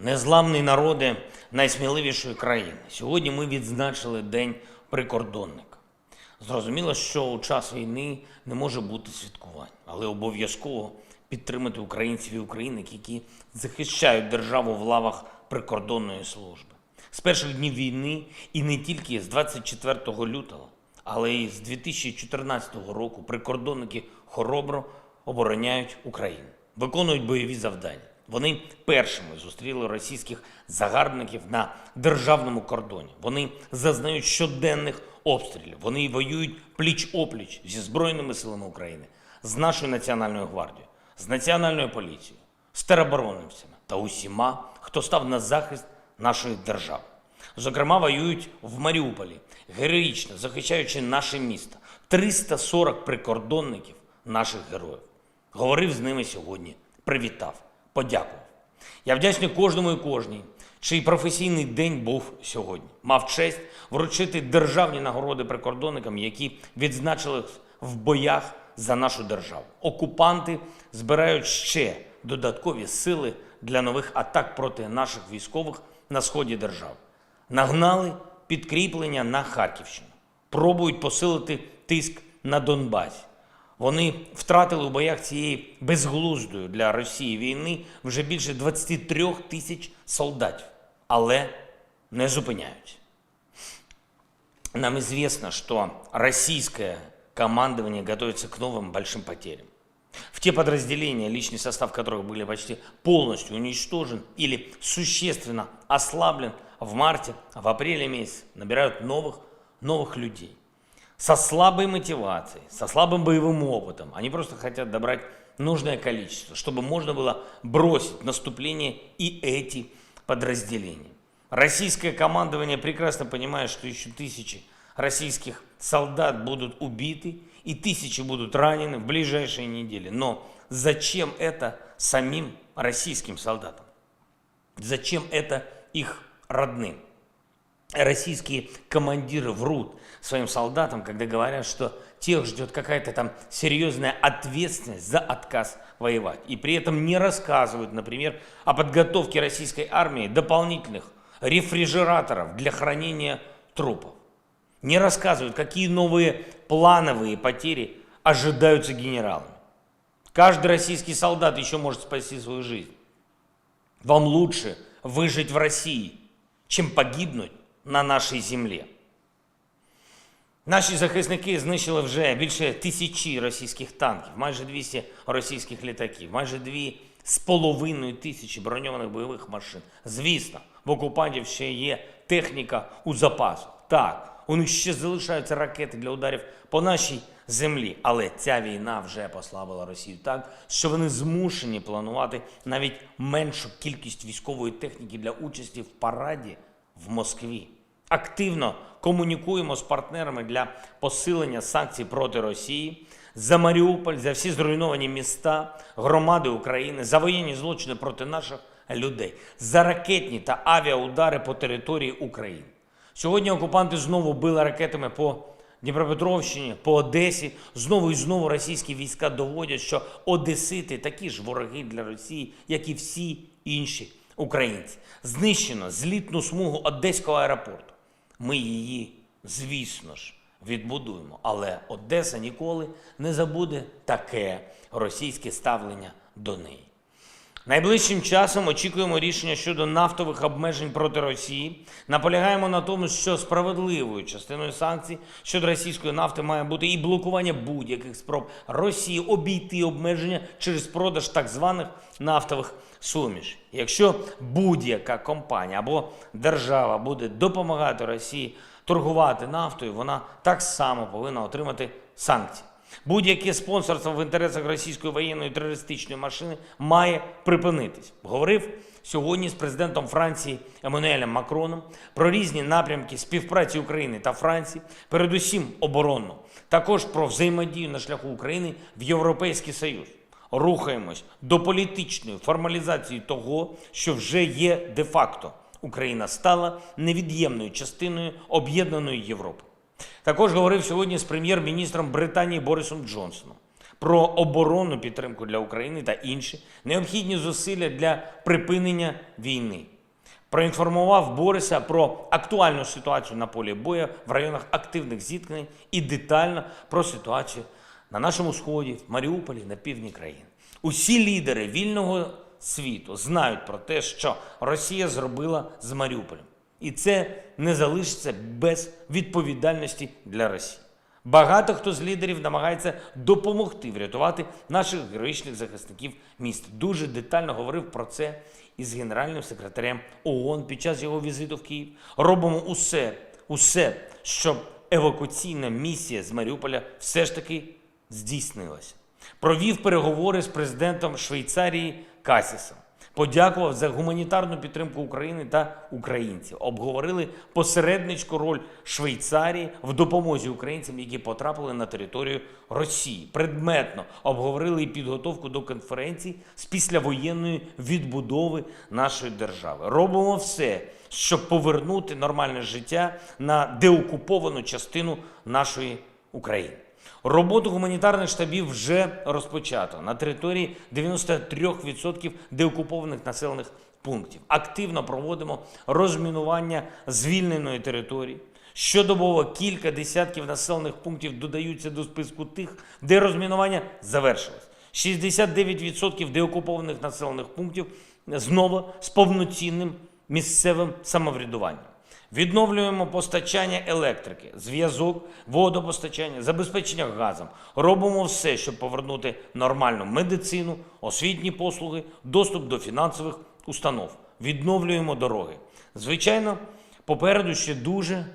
Незламний народи найсміливішої країни. Сьогодні ми відзначили День прикордонника. Зрозуміло, що у час війни не може бути святкувань, але обов'язково підтримати українців і українок, які захищають державу в лавах прикордонної служби. З перших днів війни і не тільки з 24 лютого, але й з 2014 року прикордонники хоробро обороняють Україну, виконують бойові завдання. Вони першими зустріли російських загарбників на державному кордоні. Вони зазнають щоденних обстрілів. Вони воюють пліч-опліч зі Збройними силами України, з нашою національною гвардією, з національною поліцією, з тероборонівцями та усіма, хто став на захист нашої держави. Зокрема, воюють в Маріуполі, героїчно захищаючи наше місто. 340 прикордонників наших героїв. Говорив з ними сьогодні, привітав, подякував. Я вдячний кожному і кожній, чий професійний день був сьогодні. Мав честь вручити державні нагороди прикордонникам, які відзначили в боях за нашу державу. Окупанти збирають ще додаткові сили для нових атак проти наших військових на сході держави. Нагнали підкріплення на Харківщину, пробують посилити тиск на Донбасі. Вони втратили у боях цієї безглуздої для Росії війни вже більше 23 тисяч солдатів, але не зупиняються. Нам известно, что российское командование готовится к новым большим потерям. В те подразделения, личный состав которых были почти полностью уничтожен или существенно ослаблен в марте, в апреле месяце, набирают новых, новых людей. Со слабой мотивацией, со слабым боевым опытом. Они просто хотят добрать нужное количество, чтобы можно было бросить наступление и эти подразделения. Российское командование прекрасно понимает, что еще тысячи российских солдат будут убиты и тысячи будут ранены в ближайшие недели. Но зачем это самим российским солдатам? Зачем это их родным? Российские командиры врут своим солдатам, когда говорят, что тех ждет какая-то там серьезная ответственность за отказ воевать. И при этом не рассказывают, например, о подготовке российской армии дополнительных рефрижераторов для хранения трупов. Не рассказывают, какие новые плановые потери ожидаются генералами. Каждый российский солдат еще может спасти свою жизнь. Вам лучше выжить в России, чем погибнуть на нашій землі. Наші захисники знищили вже більше тисячі російських танків, майже 200 російських літаків, майже дві з половиною тисячі броньованих бойових машин. Звісно, в окупантів ще є техніка у запасу. Так, у них ще залишаються ракети для ударів по нашій землі. Але ця війна вже послабила Росію так, що вони змушені планувати навіть меншу кількість військової техніки для участі в параді в Москві. Активно комунікуємо з партнерами для посилення санкцій проти Росії за Маріуполь, за всі зруйновані міста, громади України, за воєнні злочини проти наших людей, за ракетні та авіаудари по території України. Сьогодні окупанти знову били ракетами по Дніпропетровщині, по Одесі. Знову і знову російські війська доводять, що Одесити такі ж вороги для Росії, як і всі інші українці. Знищено злітну смугу Одеського аеропорту. Ми її, звісно ж, відбудуємо. Але Одеса ніколи не забуде таке російське ставлення до неї. Найближчим часом очікуємо рішення щодо нафтових обмежень проти Росії. Наполягаємо на тому, що справедливою частиною санкцій щодо російської нафти має бути і блокування будь-яких спроб Росії обійти обмеження через продаж так званих нафтових сумішей. Якщо будь-яка компанія або держава буде допомагати Росії торгувати нафтою, вона так само повинна отримати санкції. Будь-яке спонсорство в інтересах російської воєнної терористичної машини має припинитись. Говорив сьогодні з президентом Франції Еммануелем Макроном про різні напрямки співпраці України та Франції, передусім оборонно, також про взаємодію на шляху України в Європейський Союз. Рухаємось до політичної формалізації того, що вже є де-факто. Україна стала невід'ємною частиною об'єднаної Європи. Також говорив сьогодні з прем'єр-міністром Британії Борисом Джонсоном про оборонну підтримку для України та інші необхідні зусилля для припинення війни. Проінформував Бориса про актуальну ситуацію на полі бою в районах активних зіткнень і детально про ситуацію на нашому сході, в Маріуполі, на півдні країни. Усі лідери вільного світу знають про те, що Росія зробила з Маріуполем. І це не залишиться без відповідальності для Росії. Багато хто з лідерів намагається допомогти врятувати наших героїчних захисників міста. Дуже детально говорив про це із генеральним секретарем ООН під час його візиту в Київ. Робимо усе, усе, щоб евакуаційна місія з Маріуполя все ж таки здійснилася. Провів переговори з президентом Швейцарії Касісом. Подякував за гуманітарну підтримку України та українців. Обговорили посередницьку роль Швейцарії в допомозі українцям, які потрапили на територію Росії. Предметно обговорили і підготовку до конференції з післявоєнної відбудови нашої держави. Робимо все, щоб повернути нормальне життя на деокуповану частину нашої України. Роботу гуманітарних штабів вже розпочато на території 93% деокупованих населених пунктів. Активно проводимо розмінування звільненої території. Щодобово кілька десятків населених пунктів додаються до списку тих, де розмінування завершилось. 69% деокупованих населених пунктів знову з повноцінним місцевим самоврядуванням. Відновлюємо постачання електрики, зв'язок, водопостачання, забезпечення газом. Робимо все, щоб повернути нормальну медицину, освітні послуги, доступ до фінансових установ. Відновлюємо дороги. Звичайно, попереду ще дуже,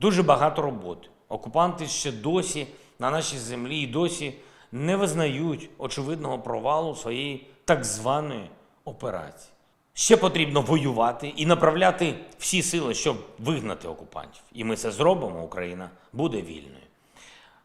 дуже багато роботи. Окупанти ще досі на нашій землі і досі не визнають очевидного провалу своєї так званої операції. Ще потрібно воювати і направляти всі сили, щоб вигнати окупантів. І ми це зробимо. Україна буде вільною.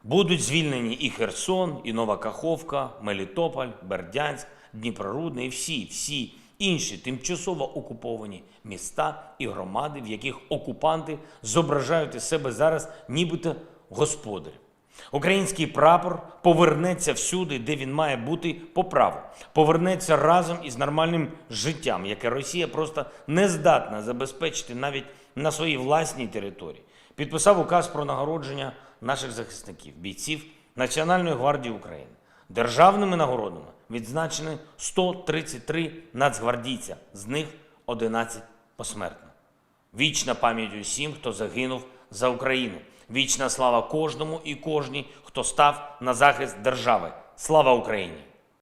Будуть звільнені і Херсон, і Нова Каховка, Мелітополь, Бердянськ, Дніпрорудне і всі, всі інші тимчасово окуповані міста і громади, в яких окупанти зображають із себе зараз нібито господарів. Український прапор повернеться всюди, де він має бути по праву. Повернеться разом із нормальним життям, яке Росія просто не здатна забезпечити навіть на своїй власній території. Підписав указ про нагородження наших захисників, бійців Національної гвардії України. Державними нагородами відзначені 133 нацгвардійця, з них 11 посмертно. Вічна пам'ять усім, хто загинув за Україну. Вічна слава кожному і кожній, хто став на захист держави. Слава Україні!